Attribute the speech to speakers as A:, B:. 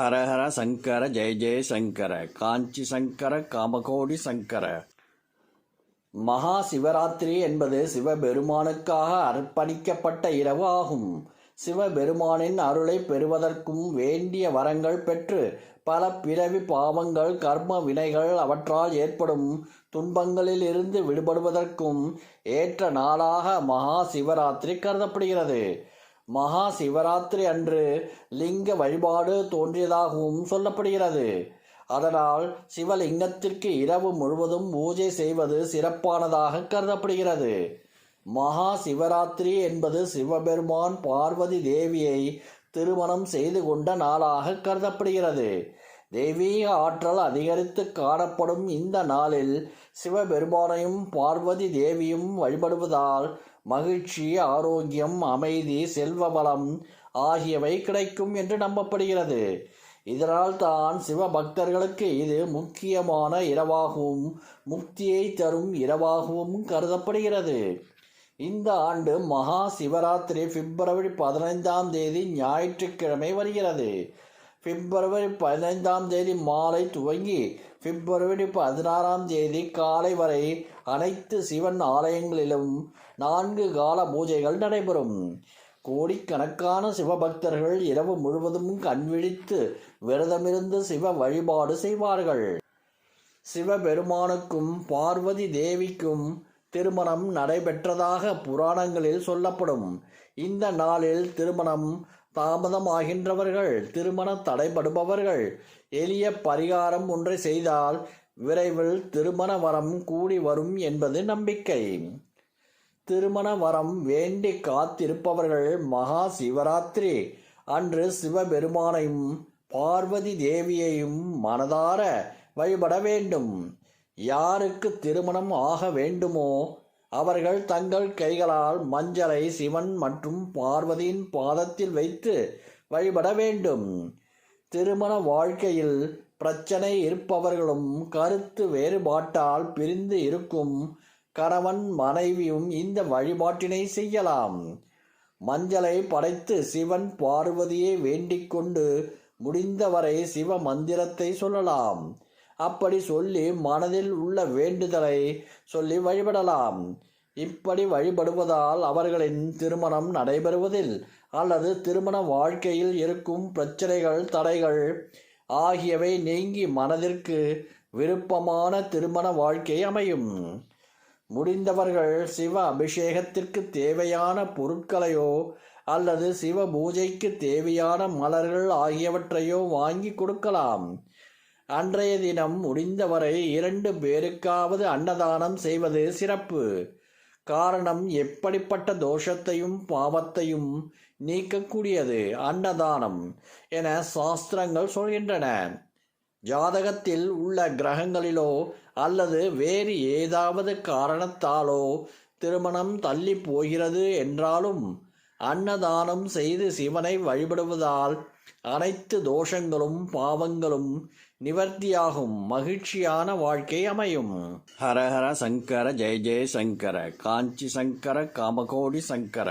A: ஹரஹர சங்கர ஜெய ஜெய சங்கர காஞ்சி சங்கர காமகோடி சங்கர. மகா சிவராத்திரி என்பது சிவபெருமானுக்காக அர்ப்பணிக்கப்பட்ட இரவு ஆகும் சிவபெருமானின் அருளை பெறுவதற்கும் வேண்டிய வரங்கள் பெற்று பல பிறவி பாவங்கள் கர்ம வினைகள் அவற்றால் ஏற்படும் துன்பங்களில் இருந்து விடுபடுவதற்கும் ஏற்ற நாளாக மகா சிவராத்திரி கருதப்படுகிறது. மகா சிவராத்திரி அன்று லிங்க வழிபாடு தோன்றியதாகவும் சொல்லப்படுகிறது. அதனால் சிவலிங்கத்திற்கு இரவு முழுவதும் பூஜை செய்வது சிறப்பானதாக கருதப்படுகிறது. மகா சிவராத்திரி என்பது சிவபெருமான் பார்வதி தேவியை திருமணம் செய்து கொண்ட நாளாக கருதப்படுகிறது. தெய்வீக ஆற்றல் அதிகரித்து காணப்படும் இந்த நாளில் சிவபெருமானையும் பார்வதி தேவியும் வழிபடுவதால் மகிழ்ச்சி ஆரோக்கியம் அமைதி செல்வ வளம் ஆகியவை கிடைக்கும் என்று நம்பப்படுகிறது. இதனால் தான் சிவபக்தர்களுக்கு இது முக்கியமான இரவாகவும் முக்தியை தரும் இரவாகவும் கருதப்படுகிறது. இந்த ஆண்டு மகா சிவராத்திரி பிப்ரவரி பதினைந்தாம் தேதி ஞாயிற்றுக்கிழமை வருகிறது. பிப்ரவரி பதினைந்தாம் தேதி மாலை துவங்கி பிப்ரவரி பதினாறாம் தேதி காலை வரை அனைத்து சிவன் ஆலயங்களிலும் நான்கு கால பூஜைகள் நடைபெறும். கோடிக்கணக்கான சிவபக்தர்கள் இரவு முழுவதும் கண்விழித்து விரதமிருந்து சிவ வழிபாடு செய்வார்கள். சிவபெருமானுக்கும் பார்வதி தேவிக்கும் திருமணம் நடைபெற்றதாக புராணங்களில் சொல்லப்படும். இந்த நாளில் திருமணம் தாமதமாகின்றவர்கள் திருமண தடைபடுபவர்கள். எளிய பரிகாரம் ஒன்றை செய்தால் விரைவில் திருமண வரம் கூடி வரும் என்பது நம்பிக்கை. திருமண வரம் வேண்டி காத்திருப்பவர்கள் மகா சிவராத்திரி. அன்று சிவபெருமானையும் பார்வதி தேவியையும் மனதார வழிபட வேண்டும். யாருக்கு திருமணம் ஆக வேண்டுமோ அவர்கள் தங்கள் கைகளால் மஞ்சளை சிவன் மற்றும் பார்வதியின் பாதத்தில் வைத்து வழிபட வேண்டும். திருமண வாழ்க்கையில் பிரச்சனை இருப்பவர்களும் கருத்து வேறுபாட்டால் பிரிந்து இருக்கும் கணவன் மனைவியும் இந்த வழிபாட்டினை செய்யலாம். மஞ்சளை படைத்து சிவன் பார்வதியை வேண்டிக் கொண்டு முடிந்தவரை சிவ மந்திரத்தை சொல்லலாம். அப்படி சொல்லி மனதில் உள்ள வேண்டுதலை சொல்லி வழிபடலாம். இப்படி வழிபடுவதால் அவர்களின் திருமணம் நடைபெறுவதில் அல்லது திருமண வாழ்க்கையில் இருக்கும் பிரச்சனைகள் தடைகள் ஆகியவை நீங்கி மனதிற்கு விருப்பமான திருமண வாழ்க்கை அமையும். முடிந்தவர்கள் சிவ அபிஷேகத்திற்கு தேவையான பொருட்களையோ அல்லது சிவ பூஜைக்கு தேவையான மலர்கள் ஆகியவற்றையோ வாங்கி கொடுக்கலாம். அன்றைய தினம் முடிந்தவரை இரண்டு பேருக்காவது அன்னதானம் செய்வது சிறப்பு. காரணம் எப்படிப்பட்ட தோஷத்தையும் பாவத்தையும் நீக்கக்கூடியது அன்னதானம் என சாஸ்திரங்கள் சொல்கின்றன. ஜாதகத்தில் உள்ள கிரகங்களிலோ அல்லது வேறு ஏதாவது காரணத்தாலோ திருமணம் தள்ளி போகிறது என்றாலும் அன்னதானம் செய்து சிவனை வழிபடுவதால் அனைத்து தோஷங்களும் பாவங்களும் நிவர்த்தியாகும் மகிழ்ச்சியான வாழ்க்கை அமையும். ஹரஹர சங்கர ஜெய ஜெய சங்கர காஞ்சி சங்கர காமகோடி சங்கர.